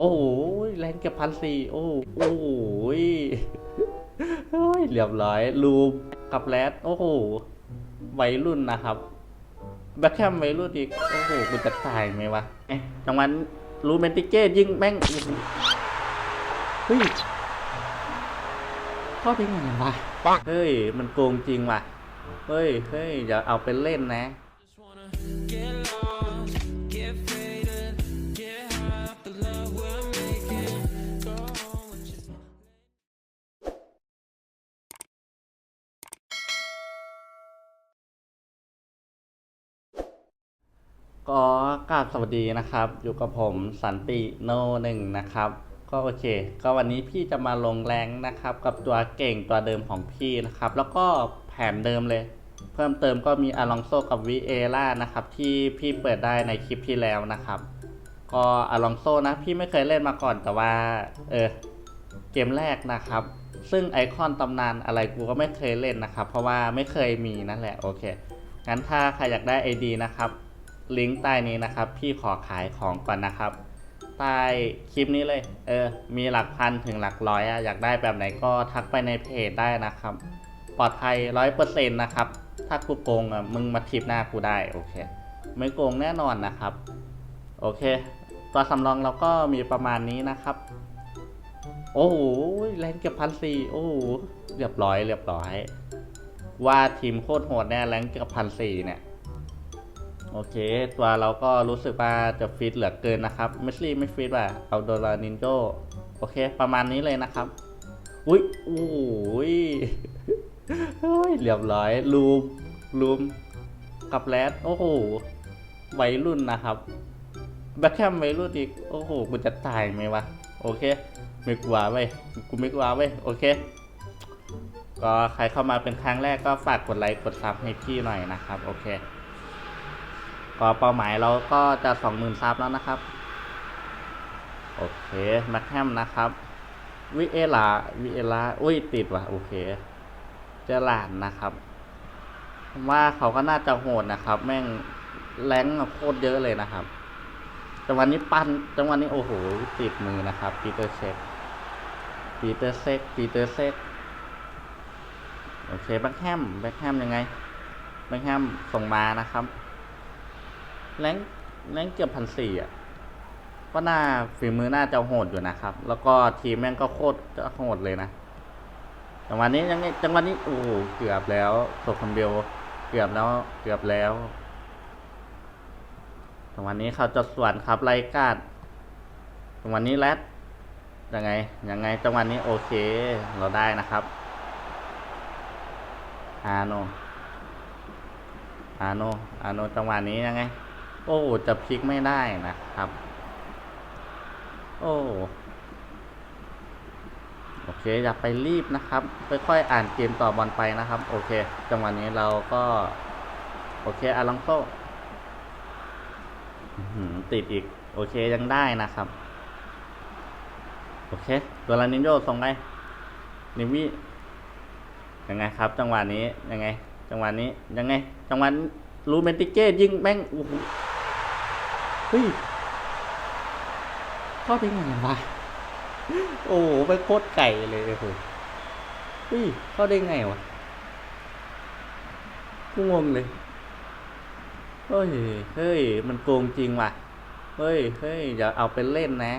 โอ้โหแรงเกือบพันสี่โอ้โหเฮ้ยเรียบร้อยลูมกับแรดโอ้โหวัยรุ่นนะครับแบ็คแคมวัยรุ่นอีก โอ้โหกูจะตายไหมวะเอ๊ะจังหวะลูเมนติเก้ยิงแม่งโอ้โหเฮ้ยเข้าได้ไงวะเฮ้ย มันโกงจริงว่ะ เฮ้ยเฮ้ยอย่าเอาเป็นเล่นนะ ก็กราบสวัสดีนะครับ อยู่กับผมสันติโนหนึ่งนะครับ ก็โอเค ก็วันนี้พี่จะมาลงแรงนะครับ กับตัวเก่งตัวเดิมของพี่นะครับ แล้วก็แผนเดิมเลย เพิ่มเติมก็มีอลองโซกับวิเอล่านะครับ ที่พี่เปิดได้ในคลิปที่แล้วนะครับ ก็อลองโซนะ พี่ไม่เคยเล่นมาก่อนแต่ว่า เออเกมแรกนะครับ ซึ่งไอคอนตำนานอะไรกูก็ไม่เคยเล่นนะครับ เพราะว่าไม่เคยมีนั่นแหละโอเคงั้นถ้าใครอยากได้ ID นะครับ ลิงก์ใต้นี้นะครับ พี่ขอขายของก่อนนะครับ ใต้คลิปนี้เลย เออ มีหลักพันถึงหลักร้อยอะอยากได้แบบไหนก็ทักไปในเพจได้นะครับ ปลอดภัยร้อยเปอร์เซ็นต์นะครับ ถ้ากูโกงอะมึงมาทิปหน้ากูได้โอเค ไม่โกงแน่นอนนะครับ โอเค ตัวสำรองเราก็มีประมาณนี้นะครับ โอ้โหแรงเกือบพันสี่โอ้โหเรียบร้อยเรียบร้อย ว่าทีมโคตรโหดแน่แรงเกือบพันสี่เนี่ย โอเค ตัวเราก็รู้สึกว่าจะฟิตเหลือเกินนะครับเมสซี่ไม่ฟิตว่ะเอาโดรานินโจโอเค ประมาณนี้เลยนะครับ อุ้ยโอ้ยเฮ้ยเรียบร้อยลูมลูมกับแรดโอ้โหวัยรุ่นนะครับแบ็คแคมวัยรุ่นอีก โอ้โห กูจะตายไหมวะ โอเค ไม่กลัวเว้ย กูไม่กลัวเว้ย โอเค ก็ใครเข้ามาเป็นครั้งแรกก็ฝากกดไลค์ กดซับให้พี่หน่อยนะครับ โอเค ก็เป้าหมายเราก็จะสองหมื่นซับแล้วนะครับ โอเคแมคแฮมนะครับ วิเอลาวิเอลาอุ้ยติดว่ะ โอเคเจลานนะครับว่าเขาก็น่าจะโหดนะครับ แม่งแรงโคตรเยอะเลยนะครับจังหวะนี้ปั้นจังหวะนี้โอ้โหติดมือนะครับปีเตอร์เช็คปีเตอร์เซกปีเตอร์เซกโอเคแบ็คแฮมแบ็คแฮมยังไงแบ็คแฮมส่งมานะครับ แรงแรงเกือบพันสี่อะ ก็น่าฝีมือน่าจะโหดอยู่นะครับ แล้วก็ทีมแม่งก็โคตรจะโหดเลยนะ จังหวะนี้ยังไงจังหวะนี้โอ้โหเกือบแล้วตกคนเดียวเกือบแล้วเกือบแล้วจังหวะนี้เขาจะสวนครับไล่กาดจังหวะนี้แรดยังไงยังไงจังหวะนี้โอเคเราได้นะครับอาโนอาโนอาโนจังหวะนี้ยังไง โอ้จะพลิกไม่ได้นะครับ โอ้โอเค อย่าไปรีบนะครับค่อยๆอ่านเกมต่อบอลไปนะครับ โอเค จังหวะนี้เราก็ โอเคอาลองโซติดอีก โอเคยังได้นะครับ โอเคตัวลานิโยส่งไปนิวิยังไงครับ จังหวะนี้ยังไง จังหวะนี้ยังไง จังหวะรูเมนติเก้ยิงแม่งโอ้โห เฮ้ยเข้าได้ไงวะโอ้โหไปโคตรไก่เลยโอ้โหเฮ้ยเข้าได้ไงวะกูงงเลยเฮ้ยเฮ้ยมันโกงจริงว่ะเฮ้ยเฮ้ยอย่าเอาเป็นเล่นนะ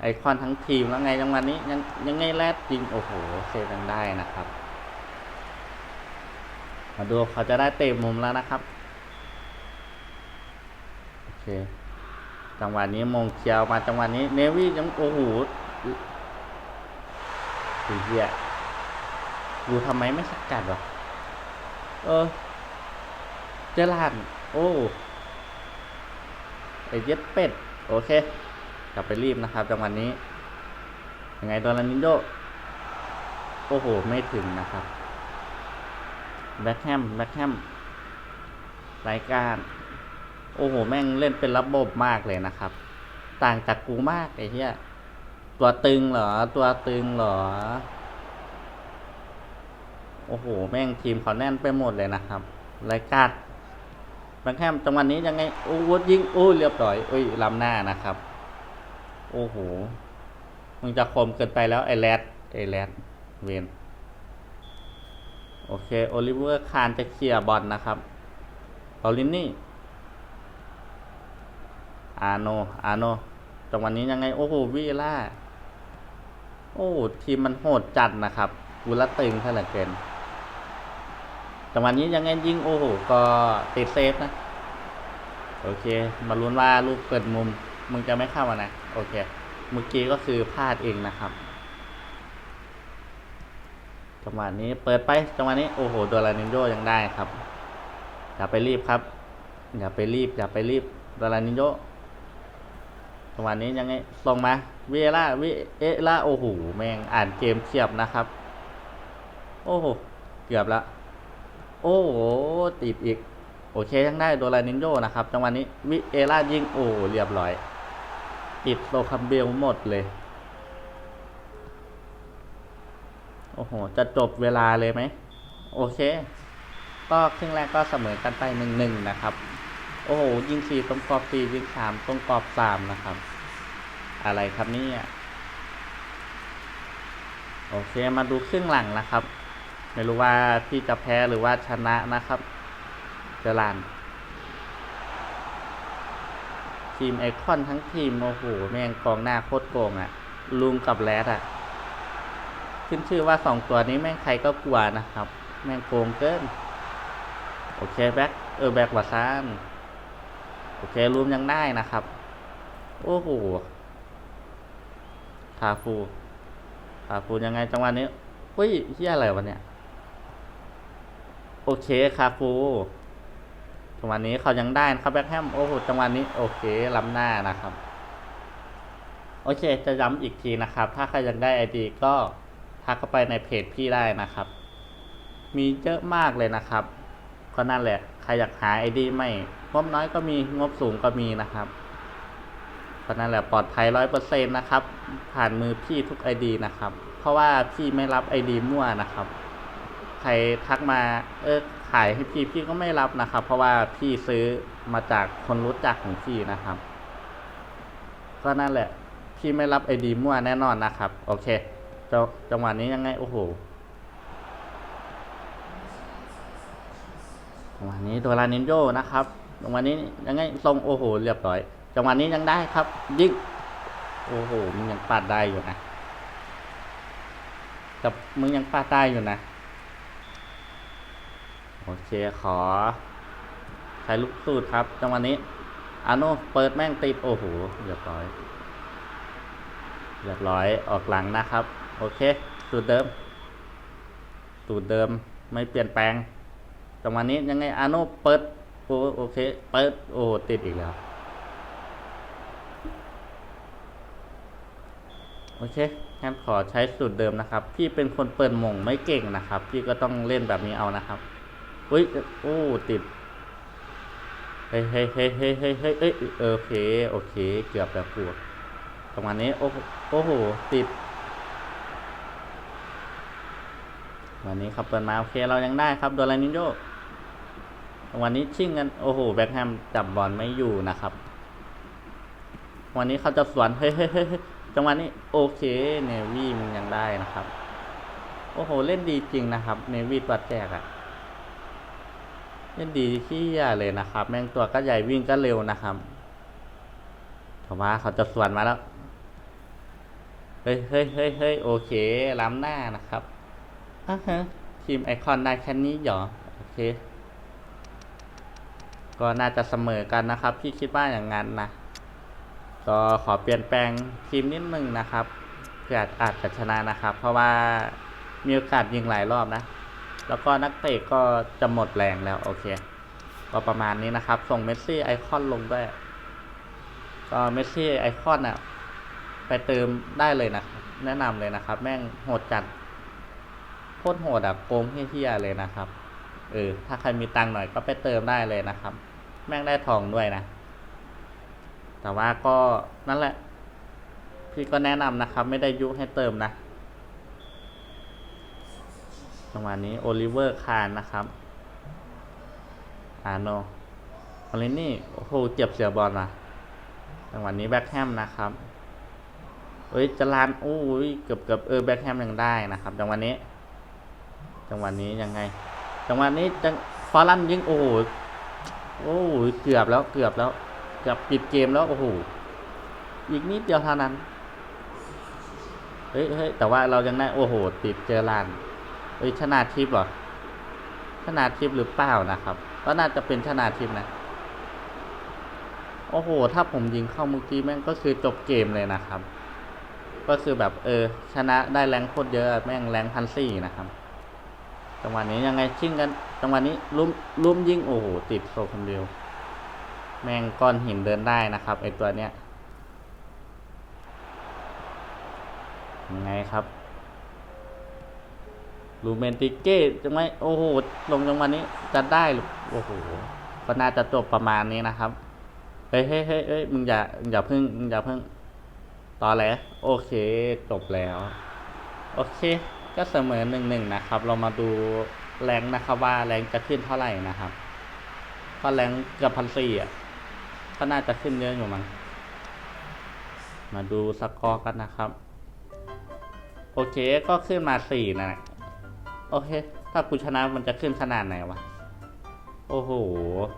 ไอคอนทั้งทีมแล้วไงจังวะนี้ ยังยังไงแรดจริง โอ้โหเซฟยังได้นะครับ มาดูเขาจะได้เตะมุมแล้วนะครับ เคจังหวะนี้มงเคียวมาจังหวะนี้เนวี่ยังโอ้โหสีเหี้ยกูทำไมไม่สกัดวะเออ เจลานโอ้ไอเย็ดเป็ด โอเค กลับไปรีบนะครับจังหวะนี้ ยังไงโดนลานินโด โอ้โห ไม่ถึงนะครับ แบ็คแฮม แบ็คแฮม รายการ อ้โหแม่งเล่นเป็นระบบมากเลยนะครับ ต่างจากกูมากไอ้เหี้ยตัวตึงเหรอ ตัวตึงเหรอ โอ้โห แม่งทีมเขาแน่นไปหมดเลยนะครับไรการแบ็คแฮมจังหวะนี้ยังไง โอ้โหยิง โอ้เรียบร้อยโอ้ยล้ำหน้านะครับ โอ้โห มึงจะคมเกินไปแล้ว ไอ้แรดไอ้แรดเวนโอเค โอลิเวอร์คานจะเคลียร์บอลนะครับ เปาลินนี่ อาโน อาโนจังหวันนี้ยังไง โอ้โหวิล่า โอ้ทีมมันโหดจัดนะครับกูละตึงเท่าไหร่เกินจังหวะนี้ยังไงยิงโอ้โหก็ติดเซฟนะ โอเค มาลุ้นว่าลูกเปิดมุม มึงจะไม่เข้ามานะ โอเค เมื่อกี้ก็คือพลาดเองนะครับจังหวะนี้เปิดไปจังหวะนี้โอ้โหโดรานินโยยังได้ครับ อย่าไปรีบครับ อย่าไปรีบ อย่าไปรีบโดรานินโย จังหวะนี้ยังไงส่งมาเวล่าเวเอล่าโอ้โหแม่งอ่านเกมเทียบนะครับ โอ้โหเกือบละโอ้โหติดอีก โอเคยังได้โดรานินโยนะครับ จังหวะนี้วิเอล่ายิงโอ้เรียบร้อย ติดโซคัมเบลหมดเลยโอ้โห จะจบเวลาเลยไหม โอเค ก็ครึ่งแรกก็เสมอกันไปหนึ่งหนึ่งนะครับ อ้โห ยิงสี่ตรงกรอบสี่ยิงสามตรงกรอบสามนะครับ อะไรครับนี่โอเคมาดูครึ่งหลังนะครับ ไม่รู้ว่าพี่จะแพ้หรือว่าชนะนะครับเจอลานทีมไอคอนทั้งทีมโอ้โหแม่งกองหน้าโคตรโกงอะ่ะ ลุงกับแรดอะ่ะ ขึ้นชื่อว่าสองตัวนี้แม่งใครก็กลัวนะครับ แม่งโกงเกิน โอเคแบ็คเออแบ็ควาซาน โอเครูมยังได้นะครับ โอ้โหคาฟูคาฟูยังไงจังหวะนี้เฮ้ยเฮียอะไรวะเนี่ย โอเคคาฟูจังหวะนี้เขายังได้นะครับแบ็คแฮมโอ้โหจังหวะนี้ โอเคล้ำหน้านะครับ โอเค จะย้ำอีกทีนะครับ ถ้าใครยังได้ไอดีก็ทักเข้าไปในเพจพี่ได้นะครับ มีเยอะมากเลยนะครับ ก็นั่นแหละ ใครอยากหาไอดีไม่ งบน้อยก็มีงบสูงก็มีนะครับก็นั่นแหละปลอดภัยร้อยเปอร์เซ็นต์นะครับ ผ่านมือพี่ทุกไอดีนะครับ เพราะว่าพี่ไม่รับไอดีมั่วนะครับ ใครทักมาเออขายให้พี่พี่ก็ไม่รับนะครับ เพราะว่าพี่ซื้อมาจากคนรู้จักของพี่นะครับ ก็นั่นแหละ พี่ไม่รับไอดีมั่วแน่นอนนะครับ โอเคจ,จังหวะนี้ยังไงโอ้โหจังหวะนี้โดรานินโยนะครับ จังหวะนี้ยังไงทรงโอ้โหเรียบร้อยจังหวะนี้ยังได้ครับ ยิงโอ้โหมึงยังปาดได้อยู่นะกับมึงยังปาดได้อยู่นะโอเคขอใช้ลูกสูตรครับ จังหวะนี้อาโนเปิดแม่งติดโอ้โหเรียบร้อยเรียบร้อยออกหลังนะครับ โอเคสูตรเดิม สูตรเดิมไม่เปลี่ยนแปลงจังหวะนี้ยังไงอาโนเปิด โอ้โอเคเปิดโอ้ติดอีกแล้ว โอเคงั้นขอใช้สูตรเดิมนะครับ พี่เป็นคนเปิดมงไม่เก่งนะครับ พี่ก็ต้องเล่นแบบนี้เอานะครับอุ้ยโอ้ติดเฮ้ยเฮ้ยเฮ้ยเฮ้ยเฮ้ยเฮ้ยเอ้ยโอเคโอเค เกือบแบบปวดประมาณนี้โอ้โหโอ้โหติดวันนี้ครับเปิดมาโอเคเรายังได้ครับโดรานินโย วันนี้ชิ่งกัน โอ้โห แบ็คแฮมจับบอลไม่อยู่นะครับ วันนี้เขาจะสวนเฮ้ยเฮ้ยเฮ้ยเฮ้ยจังหวะนี้โอเค เนวี่มันยังได้นะครับ โอ้โห เล่นดีจริงนะครับ เนวี่ตัวแจกอะเล่นดีที่เลยนะครับ แม่งตัวก็ใหญ่วิ่งก็เร็วนะครับแต่ว่าเขาจะสวนมาแล้ว เฮ้ยเฮ้ยเฮ้ยเฮ้ยโอเคล้ำหน้านะครับอะฮะทีมไอคอนได้แค่นี้เหรอ โอเค ก็น่าจะเสมอกันนะครับ พี่คิดว่าอย่างนั้นนะก็ขอเปลี่ยนแปลงทีมนิดนึงนะครับเพื่ออาจจะชนะนะครับ เพราะว่ามีโอกาสยิงหลายรอบนะ แล้วก็นักเตะก็จะหมดแรงแล้วโอเค ก็ประมาณนี้นะครับ ส่งเมสซี่ไอคอนลงด้วย ก็เมสซี่ไอคอนอะไปเติมได้เลยนะครับ แนะนำเลยนะครับ แม่งโหดจัดโคตรโหดอะโกงเฮี้ยๆเลยนะครับเออถ้าใครมีตังค์หน่อยก็ไปเติมได้เลยนะครับ แม่งได้ทองด้วยนะ แต่ว่าก็นั่นแหละ พี่ก็แนะนำนะครับ ไม่ได้ยุให้เติมนะจังหวะนี้โอลิเวอร์คานนะครับ อาโนออลินี่ โอ้โห เจ็บเสียบอลมาจังหวะนี้แบ็คแฮมนะครับเอ้ยจรานโอ้ยเกือบเกือบเออแบ็คแฮมยังได้นะครับจังหวะนี้ จังหวะนี้ยังไง จังหวะนี้จังฟอลันยิงโอ้โห โอ้โหเกือบแล้วเกือบแล้วเกือบปิดเกมแล้วโอ้โหอีกนิดเดียวเท่านั้นเฮ้ยเฮ้ยแต่ว่าเรายังได้โอ้โห ติดเจอลานเอ้ยชนะทิพย์เหรอชนะทิพย์หรือเปล่านะครับ ก็น่าจะเป็นชนะทิพย์นะ โอ้โห ถ้าผมยิงเข้าเมื่อกี้แม่งก็คือจบเกมเลยนะครับ ก็คือแบบเออชนะได้แรงโคตรเยอะแม่งแรงพันสี่นะครับ จังหวะนี้ยังไงชิ่งกัน จังหวะนี้ลุ้มลุ้มยิงโอ้โหติดโซคนเดียว แมงก้อนหินเดินได้นะครับไอตัวเนี้ยยังไงครับลูเมนติเก้จังไหมโอ้โหลงจังหวะนี้จะได้หรือโอ้โหก็น่าจะจบประมาณนี้นะครับเฮ้ยเฮ้ยเฮ้ยมึงอย่าอย่าเพิ่งมึงอย่าเพิ่งต่อแล้วโอเคจบแล้ว โอเค ก็เสมอหนึ่งหนึ่งนะครับ เรามาดูแรงนะครับว่าแรงจะขึ้นเท่าไหร่นะครับก็แรงเกือบพันสี่อะก็น่าจะขึ้นเยอะอยู่มั้งมาดูสกอร์กันนะครับ โอเคก็ขึ้นมาสี่นะโอเค ถ้ากูชนะมันจะขึ้นขนาดไหนวะโอ้โห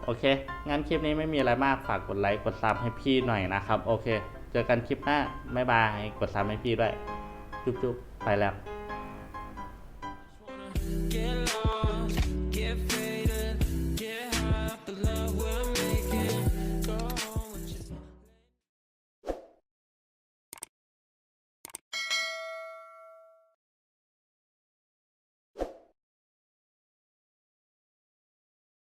โอเค งั้นคลิปนี้ไม่มีอะไรมาก ฝากกดไลค์ กดซับให้พี่หน่อยนะครับ โอเค เจอกันคลิปหน้า บ๊ายบาย กดซับให้พี่ด้วย จุ๊บๆ ไปแล้ว